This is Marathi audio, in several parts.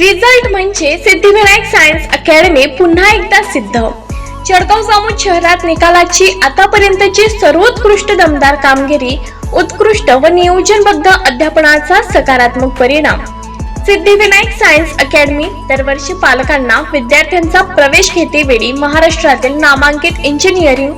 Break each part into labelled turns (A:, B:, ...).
A: रिझल्ट म्हणजे सिद्धिविनायक सायन्स अकॅडमी पुन्हा एकदा सिद्ध. चडगाव जामोद शहरात निकालाची आतापर्यंतची सर्वोत्कृष्ट दमदार कामगिरी उत्कृष्ट व नियोजनबद्ध अध्यापनाचा सकारात्मक परिणाम. सिद्धिविनायक सायन्स अकॅडमी दरवर्षी पालकांना विद्यार्थ्यांचा प्रवेश घेतेवेळी महाराष्ट्रातील नामांकित इंजिनिअरिंग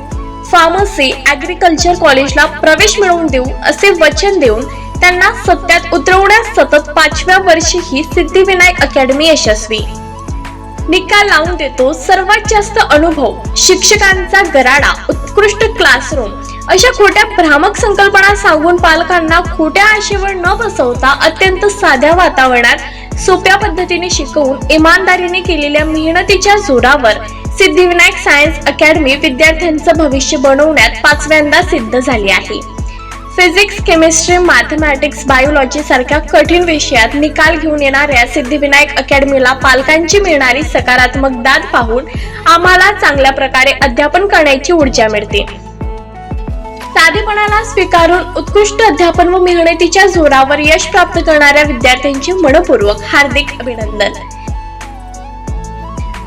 A: फार्मसी ॲग्रिकल्चर कॉलेजला प्रवेश मिळवून देऊ असे वचन देऊन त्यांना सत्यात उतरवण्यास सतत पाचव्या वर्षी ही सिद्धिविनायक अकॅडमी यशस्वी. निकाल लावून देतो सर्वात जास्त अनुभव शिक्षकांचा गराडा उत्कृष्ट क्लासरूम अशा खोट्या भ्रामक संकल्पना सांगून पालकांना खोट्या आशेवर न बसवता अत्यंत साध्या वातावरणात सोप्या पद्धतीने शिकवून इमानदारीने केलेल्या मेहनतीच्या जोरावर सिद्धिविनायक सायन्स अकॅडमी विद्यार्थ्यांचं भविष्य बनवण्यात पाचव्यांदा सिद्ध झाली आहे. फिजिक्स केमिस्ट्री मॅथमॅटिक्स बायोलॉजी सारख्या कठीण विषयात निकाल घेऊन येणाऱ्या सिद्धिविनायक अकॅडमीला पालकांची मिळणारी सकारात्मक दाद पाहून आम्हाला चांगल्या प्रकारे अध्यापन करण्याची ऊर्जा मिळते. साधेपणाला स्वीकारून उत्कृष्ट अध्यापन व मेहनतीच्या जोरावर यश प्राप्त करणाऱ्या विद्यार्थ्यांचे मनपूर्वक हार्दिक अभिनंदन.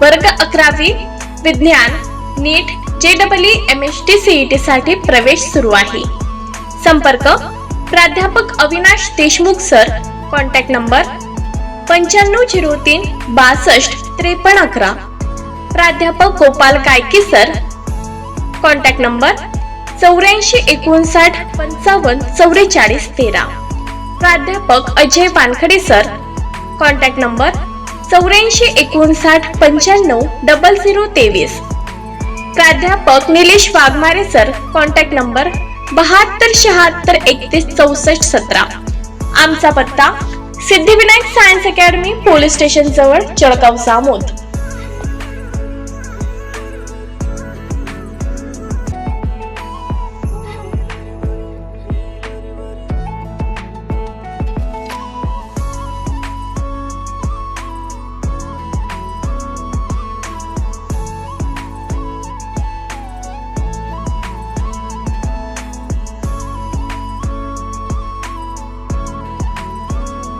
A: वर्ग अकरावी विज्ञान NEET JEE double M S T CET साठी प्रवेश सुरू आहे. संपर्क प्राध्यापक Avinash Deshmukh sir contact number पंच्याण्णव झिरो तीन बासष्ट त्रेपन्न अकरा. प्राध्यापक Gopal Kayki sir contact number चौऱ्याऐंशी एकोणसाठ पंचावन्न चौवेचाळीस तेरा. प्राध्यापक Ajay Wankhede sir contact number चौऱ्याऐंशी एकोणसाठ पंच्याण्णव डबल झिरो तेवीस. प्राध्यापक Nilesh Waghmare sir contact number बहात्तर शहात्तर एकतीस चौसष्ट सतरा. आमचा पत्ता Siddhivinayak science academy police station जवळ चळकाव सामोद